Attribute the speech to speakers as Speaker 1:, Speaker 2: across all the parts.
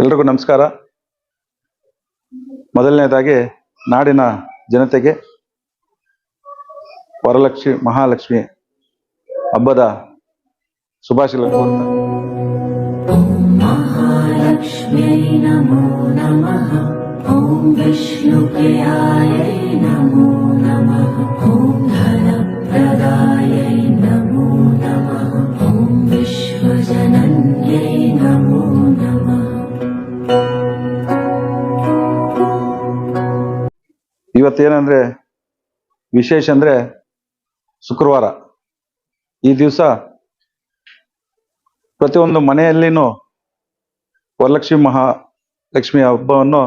Speaker 1: ಎಲ್ರಿಗೂ ನಮಸ್ಕಾರ. ಮೊದಲನೇದಾಗಿ ನಾಡಿನ ಜನತೆಗೆ ವರಲಕ್ಷ್ಮಿ ಮಹಾಲಕ್ಷ್ಮಿ ಹಬ್ಬದ
Speaker 2: ಶುಭಾಶಯ ವಿಷ್ಣು ಪ್ರಿಯಾಯ ನಮೋ ನಮಃ.
Speaker 1: ಇವತ್ತೇನಂದ್ರೆ ವಿಶೇಷ ಅಂದ್ರೆ ಶುಕ್ರವಾರ. ಈ ದಿವಸ ಪ್ರತಿಯೊಂದು ಮನೆಯಲ್ಲಿನೂ ವರಲಕ್ಷ್ಮಿ ಮಹಾಲಕ್ಷ್ಮಿ ಹಬ್ಬವನ್ನು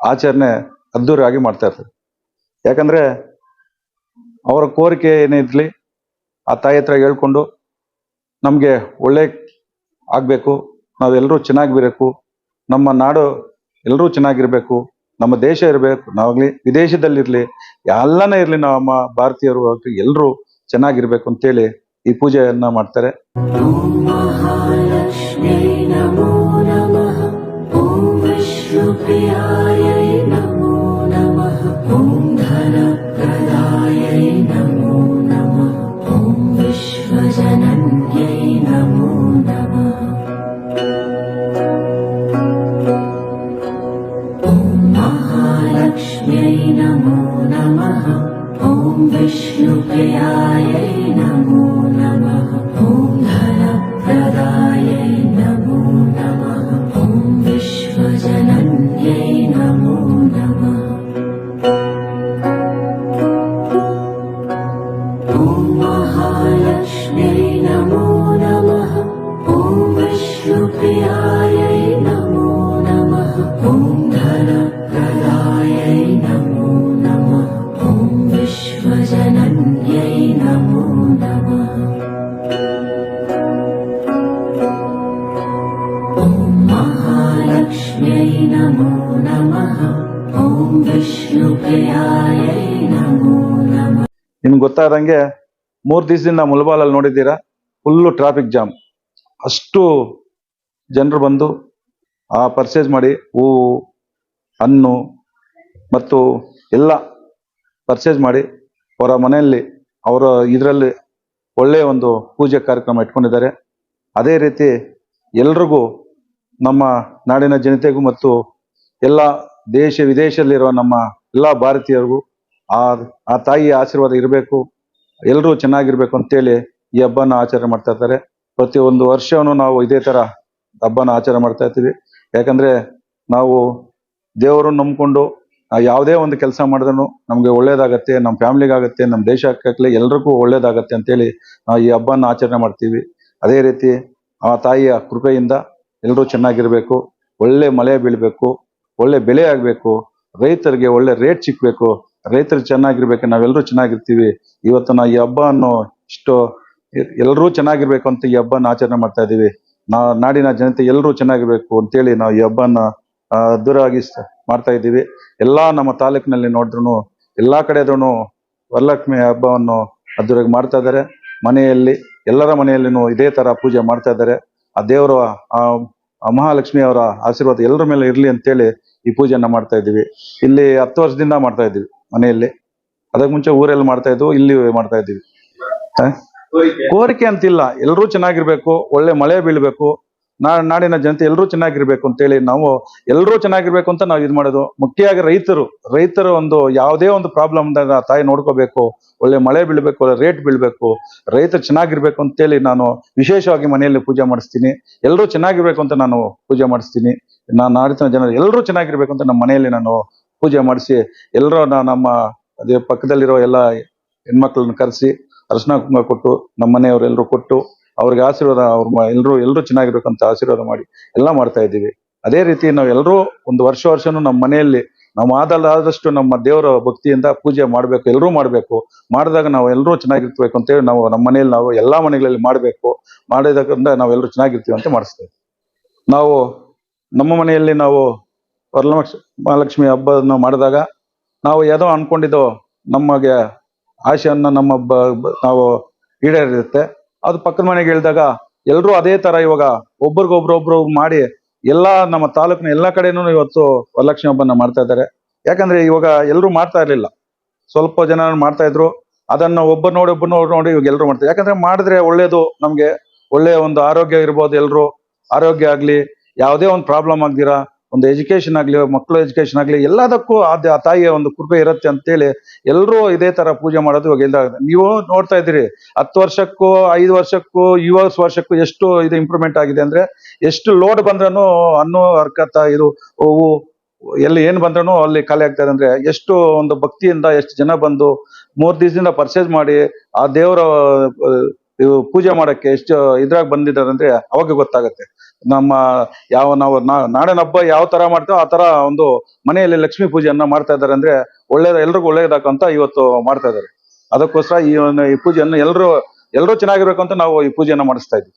Speaker 1: ಆಚರಣೆ ಅದ್ದೂರಿಯಾಗಿ ಮಾಡ್ತಾ ಇರ್ತಾರೆ. ಯಾಕಂದ್ರೆ ಅವರ ಕೋರಿಕೆ ಏನೇ ಆ ತಾಯಿ ಹತ್ರ ಹೇಳ್ಕೊಂಡು ನಮಗೆ ಒಳ್ಳೆ ಆಗ್ಬೇಕು, ನಾವೆಲ್ಲರೂ ಚೆನ್ನಾಗಿರ್ಬೇಕು ನಮ್ಮ ನಾಡು ಎಲ್ಲರೂ ಚೆನ್ನಾಗಿರ್ಬೇಕು ನಮ್ಮ ದೇಶ ಇರಬೇಕು, ನಾವಾಗ್ಲಿ ವಿದೇಶದಲ್ಲಿರ್ಲಿ, ಎಲ್ಲಾನೇ ಇರಲಿ ನಮ್ಮ ಭಾರತೀಯರು ಎಲ್ಲರೂ ಚೆನ್ನಾಗಿರ್ಬೇಕು ಅಂತೇಳಿ ಈ ಪೂಜೆಯನ್ನ ಮಾಡ್ತಾರೆ.
Speaker 2: ನಮೋ विष्णुप्रियायै नमो नमः नमो ನಮಃ ಓಂ ವಿಷ್ಣುಪ್ರಿಯಾಯ ನಮೋ ನಮಃ
Speaker 1: ನಿಮ್ಗೆ ಗೊತ್ತಾದಂಗೆ ಮೂರು ದಿವಸದಿಂದ ಮುಲ್ಬಾಲಲ್ಲಿ ನೋಡಿದ್ದೀರಾ? ಫುಲ್ಲು ಟ್ರಾಫಿಕ್ ಜಾಮ್ ಅಷ್ಟು ಜನರು ಬಂದು ಆ ಪರ್ಚೇಸ್ ಮಾಡಿ ಹೂವು, ಹಣ್ಣು ಮತ್ತು ಎಲ್ಲ ಪರ್ಚೇಸ್ ಮಾಡಿ ಅವರ ಮನೆಯಲ್ಲಿ ಅವರ ಇದರಲ್ಲಿ ಒಳ್ಳೆಯ ಒಂದು ಪೂಜೆ ಕಾರ್ಯಕ್ರಮ ಇಟ್ಕೊಂಡಿದ್ದಾರೆ. ಅದೇ ರೀತಿ ಎಲ್ರಿಗೂ ನಮ್ಮ ನಾಡಿನ ಜನತೆಗೂ ಮತ್ತು ಎಲ್ಲ ದೇಶ ವಿದೇಶದಲ್ಲಿರುವ ನಮ್ಮ ಎಲ್ಲ ಭಾರತೀಯರಿಗೂ ಆ ಆ ತಾಯಿಯ ಆಶೀರ್ವಾದ ಇರಬೇಕು. ಎಲ್ಲರೂ ಚೆನ್ನಾಗಿರ್ಬೇಕು ಅಂತೇಳಿ ಈ ಹಬ್ಬನ ಆಚರಣೆ ಮಾಡ್ತಾ ಇರ್ತಾರೆ ಒಂದು ವರ್ಷವೂ ನಾವು ಇದೇ ತರ ಹಬ್ಬನ ಆಚರಣೆ ಮಾಡ್ತಾ ಇರ್ತೀವಿ. ಯಾಕಂದ್ರೆ ನಾವು ದೇವರನ್ನು ನಂಬಿಕೊಂಡು ಯಾವುದೇ ಒಂದು ಕೆಲಸ ಮಾಡಿದ್ರು ನಮ್ಗೆ ಒಳ್ಳೇದಾಗತ್ತೆ ನಮ್ಮ ಫ್ಯಾಮಿಲಿಗಾಗತ್ತೆ ನಮ್ಮ ದೇಶಕ್ಕಾಗಲಿ ಎಲ್ರಿಗೂ ಒಳ್ಳೇದಾಗತ್ತೆ ಅಂತೇಳಿ ನಾವು ಈ ಹಬ್ಬನ ಆಚರಣೆ ಮಾಡ್ತೀವಿ. ಅದೇ ರೀತಿ ಆ ತಾಯಿಯ ಕೃಪೆಯಿಂದ ಎಲ್ಲರೂ ಚೆನ್ನಾಗಿರ್ಬೇಕು, ಒಳ್ಳೆ ಮಳೆ ಬೀಳ್ಬೇಕು ಒಳ್ಳೆ ಬೆಲೆ ಆಗಬೇಕು, ರೈತರಿಗೆ ಒಳ್ಳೆ ರೇಟ್ ಸಿಕ್ಬೇಕು, ರೈತರು ಚೆನ್ನಾಗಿರ್ಬೇಕು, ನಾವೆಲ್ಲರೂ ಚೆನ್ನಾಗಿರ್ತೀವಿ. ಇವತ್ತು ನಾವು ಈ ಹಬ್ಬವನ್ನು ಇಷ್ಟು ಎಲ್ಲರೂ ಚೆನ್ನಾಗಿರ್ಬೇಕು ಅಂತ ಈ ಹಬ್ಬನ ಆಚರಣೆ ಮಾಡ್ತಾ ಇದೀವಿ ನಾ, ನಾಡಿನ ಜನತೆ ಎಲ್ಲರೂ ಚೆನ್ನಾಗಿರ್ಬೇಕು ಅಂತೇಳಿ ನಾವು ಈ ಹಬ್ಬನ ದೂರವಾಗಿ ಮಾಡ್ತಾ ಇದ್ದೀವಿ. ಎಲ್ಲಾ ನಮ್ಮ ತಾಲೂಕಿನಲ್ಲಿ ನೋಡಿದ್ರು ಎಲ್ಲಾ ಕಡೆದೂ ವರಲಕ್ಷ್ಮಿ ಹಬ್ಬವನ್ನು ಅದ್ದೂರಾಗಿ ಮಾಡ್ತಾ ಇದ್ದಾರೆ. ಮನೆಯಲ್ಲಿ, ಎಲ್ಲರ ಮನೆಯಲ್ಲಿನೂ ಇದೇ ತರ ಪೂಜೆ ಮಾಡ್ತಾ ಇದ್ದಾರೆ. ಆ ದೇವರು ಆ ಮಹಾಲಕ್ಷ್ಮಿ ಅವರ ಆಶೀರ್ವಾದ ಎಲ್ಲರ ಮೇಲೆ ಇರಲಿ ಅಂತೇಳಿ ಈ ಪೂಜೆಯನ್ನ ಮಾಡ್ತಾ ಇದ್ದೀವಿ. ಇಲ್ಲಿ ಹತ್ತು ವರ್ಷದಿಂದ ಮಾಡ್ತಾ ಇದ್ದೀವಿ ಮನೆಯಲ್ಲಿ. ಅದಕ್ಕೆ ಮುಂಚೆ ಊರಲ್ಲಿ ಮಾಡ್ತಾ ಇದ್ವು ಇಲ್ಲಿ ಮಾಡ್ತಾ ಇದ್ದೀವಿ? ಕೋರಿಕೆ. ಅಂತಿಲ್ಲ. ಎಲ್ಲರೂ ಚೆನ್ನಾಗಿರ್ಬೇಕು ಒಳ್ಳೆ ಮಳೆ ಬೀಳ್ಬೇಕು. ನಾ ನಾಡಿನ ಜನತೆ ಎಲ್ಲರೂ ಚೆನ್ನಾಗಿರ್ಬೇಕು ಅಂತೇಳಿ ನಾವು ಎಲ್ಲರೂ ಚೆನ್ನಾಗಿರ್ಬೇಕು ಅಂತ ನಾವು ಇದು ಮಾಡೋದು. ಮುಖ್ಯವಾಗಿ ರೈತರು, ರೈತರ ಒಂದು ಯಾವುದೇ ಒಂದು ಪ್ರಾಬ್ಲಮ್ ತಾಯಿ ನೋಡ್ಕೋಬೇಕು, ಒಳ್ಳೆ ಮಳೆ ಬೀಳ್ಬೇಕು, ಒಳ್ಳೆ ರೇಟ್ ಬೀಳ್ಬೇಕು, ರೈತರು ಚೆನ್ನಾಗಿರ್ಬೇಕು ಅಂತೇಳಿ ನಾನು ವಿಶೇಷವಾಗಿ ಮನೆಯಲ್ಲಿ ಪೂಜೆ ಮಾಡಿಸ್ತೀನಿ. ಎಲ್ಲರೂ ಚೆನ್ನಾಗಿರ್ಬೇಕು ಅಂತ ನಾನು ಪೂಜೆ ಮಾಡಿಸ್ತೀನಿ. ನಾನು ನಾಡಿನ ಜನರು ಎಲ್ಲರೂ ಚೆನ್ನಾಗಿರ್ಬೇಕು ಅಂತ ನಮ್ಮ ಮನೆಯಲ್ಲಿ ನಾನು ಪೂಜೆ ಮಾಡಿಸಿ, ಎಲ್ಲರೂ ನಮ್ಮ ಅದೇ ಪಕ್ಕದಲ್ಲಿರೋ ಎಲ್ಲ ಹೆಣ್ಮಕ್ಳನ್ನ ಕರೆಸಿ ಅರಿಶಿನ ಕುಂಕುಮ ಕೊಟ್ಟು, ನಮ್ಮ ಮನೆಯವರೆಲ್ಲರೂ ಕೊಟ್ಟು ಅವ್ರಿಗೆ ಆಶೀರ್ವಾದ, ಅವ್ರ ಎಲ್ಲರೂ ಎಲ್ಲರೂ ಚೆನ್ನಾಗಿರ್ಬೇಕಂತ ಆಶೀರ್ವಾದ ಮಾಡಿ ಎಲ್ಲ ಮಾಡ್ತಾ ಇದ್ದೀವಿ. ಅದೇ ರೀತಿ ನಾವು ಎಲ್ಲರೂ ಒಂದು ವರ್ಷ ವರ್ಷನೂ ನಮ್ಮ ಮನೆಯಲ್ಲಿ, ನಾವು ಆದಷ್ಟು ನಮ್ಮ ದೇವರ ಭಕ್ತಿಯಿಂದ ಪೂಜೆ ಮಾಡಬೇಕು ಎಲ್ಲರೂ ಮಾಡಬೇಕು. ಮಾಡಿದಾಗ ನಾವು ಎಲ್ಲರೂ ಚೆನ್ನಾಗಿರ್ಬೇಕು ಅಂತೇಳಿ ನಾವು ನಮ್ಮ ಮನೆಯಲ್ಲಿ ನಾವು ಎಲ್ಲಾ ಮನೆಗಳಲ್ಲಿ ಮಾಡಬೇಕು. ಮಾಡಿದಾಗ ನಾವು ಎಲ್ಲರೂ ಚೆನ್ನಾಗಿರ್ತೀವಿ ಅಂತ ಮಾಡಿಸ್ತೇವೆ ನಾವು ನಮ್ಮ ಮನೆಯಲ್ಲಿ ನಾವು ವರಲಕ್ಷ್ಮಿ ಮಹಾಲಕ್ಷ್ಮಿ ಹಬ್ಬವನ್ನು ಮಾಡಿದಾಗ ನಾವು ಯಾವುದೋ ಅನ್ಕೊಂಡಿದ್ದೋ ನಮಗೆ ಆಶೆಯನ್ನ ನಮ್ಮ ನಾವು ಈಡೇರಿರುತ್ತೆ. ಅದು ಪಕ್ಕದ ಮನೆಗೆ ಹೇಳಿದಾಗ ಎಲ್ಲರೂ ಅದೇ ತರ ಇವಾಗ ಒಬ್ರಿಗೊಬ್ರೊಬ್ರು ಮಾಡಿ ಎಲ್ಲಾ ನಮ್ಮ ತಾಲೂಕಿನ ಎಲ್ಲಾ ಕಡೆನೂ ಇವತ್ತು ವರಲಕ್ಷ್ಮಿ ಹಬ್ಬನ ಮಾಡ್ತಾ ಇದ್ದಾರೆ. ಯಾಕಂದ್ರೆ ಇವಾಗ ಎಲ್ಲರೂ ಮಾಡ್ತಾ ಇರ್ಲಿಲ್ಲ. ಸ್ವಲ್ಪ ಜನ ಮಾಡ್ತಾ ಇದ್ರು. ಅದನ್ನ ಒಬ್ಬರು ನೋಡಿ ಒಬ್ಬರು ನೋಡಿ ನೋಡಿ ಇವಾಗ ಎಲ್ಲರೂ ಮಾಡ್ತಾರೆ ಯಾಕಂದ್ರೆ ಮಾಡಿದ್ರೆ ಒಳ್ಳೇದು ನಮ್ಗೆ. ಒಳ್ಳೆಯ ಒಂದು ಆರೋಗ್ಯ ಇರ್ಬೋದು ಎಲ್ರು. ಆರೋಗ್ಯ ಆಗ್ಲಿ, ಯಾವುದೇ ಒಂದು ಪ್ರಾಬ್ಲಮ್ ಆಗ್ದಿರಾ ಒಂದು ಎಜುಕೇಶನ್ ಆಗಲಿ ಮಕ್ಕಳು ಎಜುಕೇಶನ್ ಆಗಲಿ, ಎಲ್ಲದಕ್ಕೂ ಆ ತಾಯಿಯ ಒಂದು ಕೃಪೆ ಇರುತ್ತೆ ಅಂತೇಳಿ ಎಲ್ಲರೂ ಇದೇ ತರ ಪೂಜೆ ಮಾಡೋದು ಇವಾಗ ಎಲ್ಲ ನೀವು ನೋಡ್ತಾ ಇದ್ದೀರಿ, ಹತ್ತು ವರ್ಷಕ್ಕೂ, ಐದು ವರ್ಷಕ್ಕೂ, ಯುವರ್ಸ್ ವರ್ಷಕ್ಕೂ ಎಷ್ಟು ಇದು ಇಂಪ್ರೂವ್ಮೆಂಟ್ ಆಗಿದೆ ಅಂದ್ರೆ ಎಷ್ಟು ಲೋಡ್ ಬಂದ್ರೂ ಅನ್ನೋ ಹರ್ಕತ್ತ ಇದು ಹೂವು, ಎಲ್ಲಿ ಏನು ಬಂದ್ರೂ ಅಲ್ಲಿ ಖಾಲಿ ಆಗ್ತಾರೆ ಅಂದ್ರೆ ಎಷ್ಟು ಒಂದು ಭಕ್ತಿಯಿಂದ ಎಷ್ಟು ಜನ ಬಂದು ಮೂರ್ ದಿವಸದಿಂದ ಪರ್ಚೇಸ್ ಮಾಡಿ ಆ ದೇವರ ಇವು ಪೂಜೆ ಮಾಡಕ್ಕೆ ಎಷ್ಟು ಇದ್ರಾಗ ಬಂದಿದ್ದಾರೆ ಅಂದ್ರೆ ಅವಾಗ ಗೊತ್ತಾಗುತ್ತೆ. ನಮ್ಮ ಯಾವ ನಾವು ನಾಡಿನ ಹಬ್ಬ ಯಾವ ತರ ಮಾಡ್ತೇವೋ ಆ ತರ ಒಂದು ಮನೆಯಲ್ಲಿ ಲಕ್ಷ್ಮೀ ಪೂಜೆಯನ್ನ ಮಾಡ್ತಾ ಇದ್ದಾರೆ ಅಂದ್ರೆ ಒಳ್ಳೇದ, ಎಲ್ರಿಗೂ ಒಳ್ಳೇದಾಕಂತ ಇವತ್ತು ಮಾಡ್ತಾ ಇದ್ದಾರೆ. ಅದಕ್ಕೋಸ್ಕರ ಈ ಒಂದು ಈ ಪೂಜೆಯನ್ನು ಎಲ್ಲರೂ ಎಲ್ಲರೂ ಚೆನ್ನಾಗಿರ್ಬೇಕು ಅಂತ ನಾವು ಈ ಪೂಜೆಯನ್ನ ಮಾಡಿಸ್ತಾ ಇದ್ವಿ